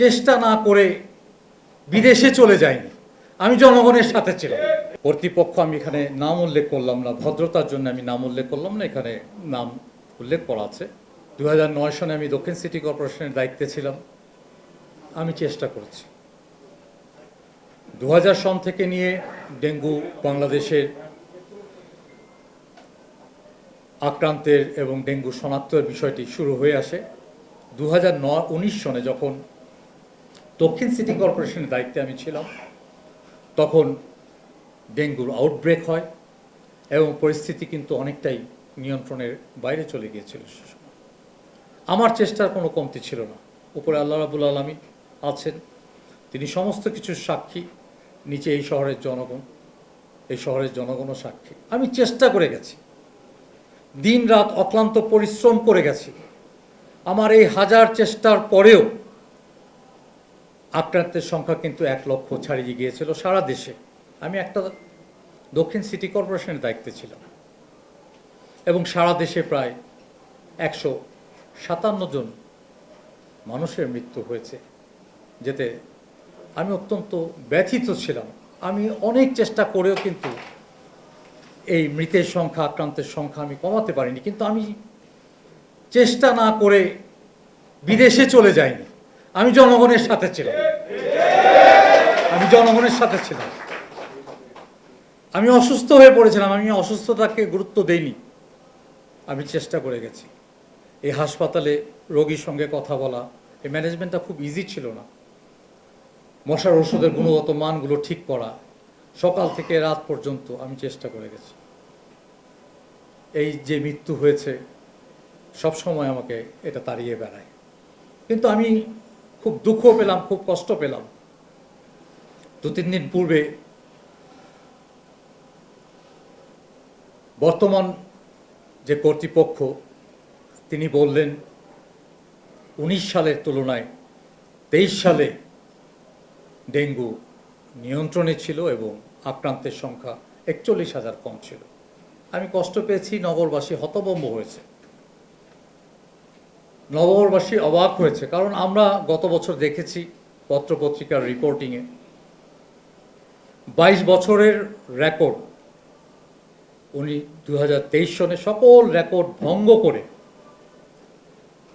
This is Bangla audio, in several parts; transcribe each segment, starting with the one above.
চেষ্টা না করে বিদেশে চলে যায়নি। আমি জনগণের সাথে ছিলাম। কর্তৃপক্ষ, আমি এখানে নাম উল্লেখ করলাম না, ভদ্রতার জন্য আমি নাম উল্লেখ করলাম না, এখানে নাম উল্লেখ করা আছে। দু সনে আমি দক্ষিণ সিটি কর্পোরেশনের দায়িত্বে ছিলাম। আমি চেষ্টা করেছি। দু সন থেকে নিয়ে ডেঙ্গু, বাংলাদেশের আক্রান্তের এবং ডেঙ্গু শনাক্তের বিষয়টি শুরু হয়ে আসে। দু হাজার উনিশ সনে যখন দক্ষিণ সিটি কর্পোরেশনের দায়িত্বে আমি ছিলাম। তখন ডেঙ্গুর আউটব্রেক হয় এবং পরিস্থিতি কিন্তু অনেকটাই নিয়ন্ত্রণের বাইরে চলে গিয়েছিল আমার চেষ্টার কোনো কমতি ছিল না। উপরে আল্লাহ রাবুল আলমী আছেন। তিনি সমস্ত কিছুর সাক্ষী, নিচে এই শহরের জনগণ, এই শহরের জনগণও সাক্ষী। আমি চেষ্টা করে গেছি। দিন রাত অক্লান্ত পরিশ্রম করে গেছি। আমার এই হাজার চেষ্টার পরেও আক্রান্তের সংখ্যা কিন্তু এক লক্ষ ছাড়িয়ে গিয়েছিল সারা দেশে। আমি একটা দক্ষিণ সিটি কর্পোরেশনের দায়িত্বে ছিলাম। এবং সারা দেশে প্রায় একশো সাতান্ন জন মানুষের মৃত্যু হয়েছে, যেতে আমি অত্যন্ত ব্যথিত ছিলাম। আমি অনেক চেষ্টা করেও কিন্তু এই মৃতের সংখ্যা, আক্রান্তের সংখ্যা আমি কমাতে পারিনি, কিন্তু আমি চেষ্টা না করে বিদেশে চলে যাইনি। আমি জনগণের সাথে ছিলাম। আমি জনগণের সাথে ছিলাম। আমি অসুস্থ হয়ে পড়েছিলাম, আমি অসুস্থতাকে গুরুত্ব দেইনি। আমি চেষ্টা করে গেছি। এই হাসপাতালে রোগীর সঙ্গে কথা বলা, এই ম্যানেজমেন্টটা খুব ইজি ছিল না। মশার ওষুধের গুণগত মানগুলো ঠিক করা, সকাল থেকে রাত পর্যন্ত আমি চেষ্টা করে গেছি। এই যে মৃত্যু হয়েছে সব সময় আমাকে এটা তাড়িয়ে বেড়ায়। কিন্তু আমি খুব দুঃখ পেলাম, খুব কষ্ট পেলাম। দু, তিন দিন পূর্বে বর্তমান যে কর্তৃপক্ষ, তিনি বললেন, উনিশ সালের তুলনায় তেইশ সালে ডেঙ্গু নিয়ন্ত্রণে ছিল এবং আক্রান্তের সংখ্যা একচল্লিশ হাজার কম ছিল। আমি কষ্ট পেয়েছি, নগরবাসী হতভম্ব হয়েছে। নগরবাসী অবাক হয়েছে, কারণ আমরা গত বছর দেখেছি পত্রপত্রিকার রিপোর্টিংয়ে বাইশ বছরের রেকর্ড উনি দু হাজার তেইশ সনে সকল রেকর্ড ভঙ্গ করে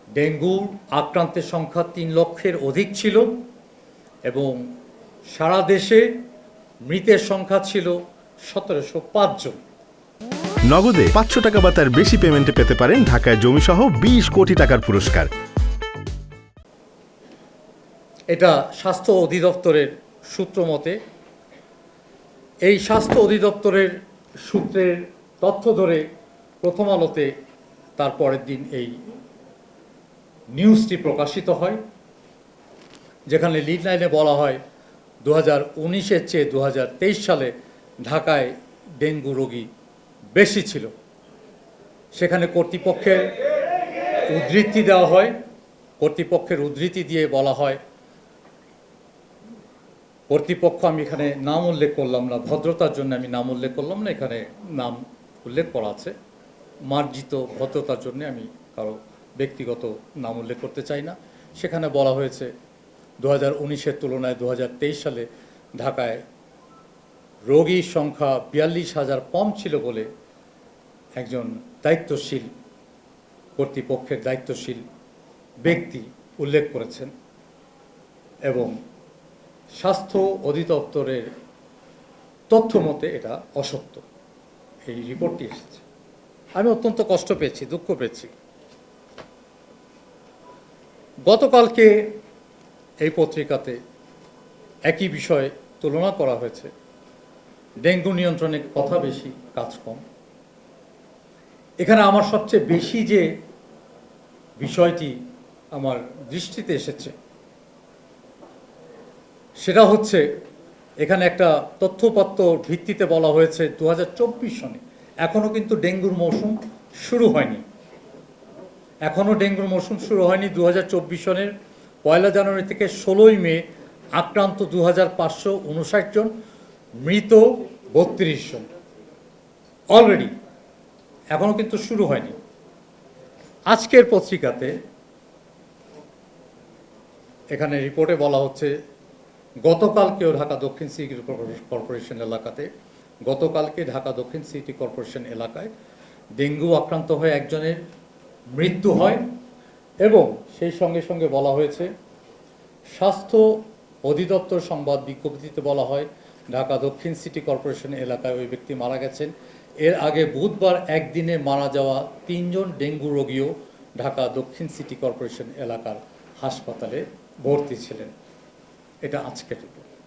ডেঙ্গুর আক্রান্তের সংখ্যা তিন লক্ষের অধিক ছিল এবং সারা দেশে মৃতের সংখ্যা ছিল সতেরোশো জন। নগদে পাঁচশো টাকা বা তার বেশি পেমেন্টে পেতে পারেন ঢাকায় জমিসহ বিশ কোটি টাকার পুরস্কার। এটা স্বাস্থ্য অধিদপ্তরের সূত্র মতে, এই স্বাস্থ্য অধিদপ্তরের সূত্রের তথ্য ধরে প্রথম আলোতে তার পরের দিন এই নিউজটি প্রকাশিত হয়, যেখানে লিড লাইনে বলা হয় দু হাজার উনিশের চেয়ে দু হাজার তেইশ সালে ঢাকায় ডেঙ্গু রোগী বেশি ছিল। সেখানে কর্তৃপক্ষের উদ্ধৃতি দেওয়া হয়, কর্তৃপক্ষের উদ্ধৃতি দিয়ে বলা হয়। কর্তৃপক্ষ, আমি এখানে নাম উল্লেখ করলাম না, ভদ্রতার জন্য আমি নাম উল্লেখ করলাম না, এখানে নাম উল্লেখ করা আছে। মার্জিত ভদ্রতার জন্য আমি কারও ব্যক্তিগত নাম উল্লেখ করতে চাই না। সেখানে বলা হয়েছে, দু হাজার উনিশের তুলনায় দু হাজার তেইশ সালে ঢাকায় রোগীর সংখ্যা বিয়াল্লিশ হাজার কম ছিল বলে একজন দায়িত্বশীল কর্তৃপক্ষের দায়িত্বশীল ব্যক্তি উল্লেখ করেছেন এবং স্বাস্থ্য অধিদপ্তরের তথ্য মতে এটা অসত্য। এই রিপোর্টটি এসেছে। আমি অত্যন্ত কষ্ট পেয়েছি, দুঃখ পেয়েছি। গতকালকে এই পত্রিকাতে একই বিষয়ে তুলনা করা হয়েছে। ডেঙ্গু নিয়ন্ত্রণে কথা বেশি, কাজ কম। এখানে আমার সবচেয়ে বেশি যে বিষয়টি আমার দৃষ্টিতে এসেছে, সেটা হচ্ছে এখানে একটা তথ্যপত্র ভিত্তিতে বলা হয়েছে দু হাজার চব্বিশ সনে। এখনও কিন্তু ডেঙ্গুর মৌসুম শুরু হয়নি। এখনও ডেঙ্গুর মৌসুম শুরু হয়নি দু হাজার চব্বিশ সনের। পয়লা জানুয়ারি থেকে ষোলোই মে আক্রান্ত দু হাজার পাঁচশো উনষাট জন। মৃত বত্রিশ জন। অলরেডি এখনও কিন্তু শুরু হয়নি। আজকের পত্রিকাতে এখানে রিপোর্টে বলা হচ্ছে, গতকালকেও ঢাকা দক্ষিণ সিটি কর্পোরেশন এলাকাতে, গতকালকে ঢাকা দক্ষিণ সিটি কর্পোরেশন এলাকায় ডেঙ্গু আক্রান্ত হয়ে একজনের মৃত্যু হয় এবং সেই সঙ্গে সঙ্গে বলা হয়েছে, স্বাস্থ্য অধিদপ্তর সংবাদ বিজ্ঞপ্তিতে বলা হয় ঢাকা দক্ষিণ সিটি কর্পোরেশন এলাকায় ওই ব্যক্তি মারা গেছেন। এর আগে বুধবার একদিনে মারা যাওয়া তিনজন ডেঙ্গু রোগীও ঢাকা দক্ষিণ সিটি কর্পোরেশন এলাকার হাসপাতালে ভর্তি ছিলেন। এটা আজকের রিপোর্ট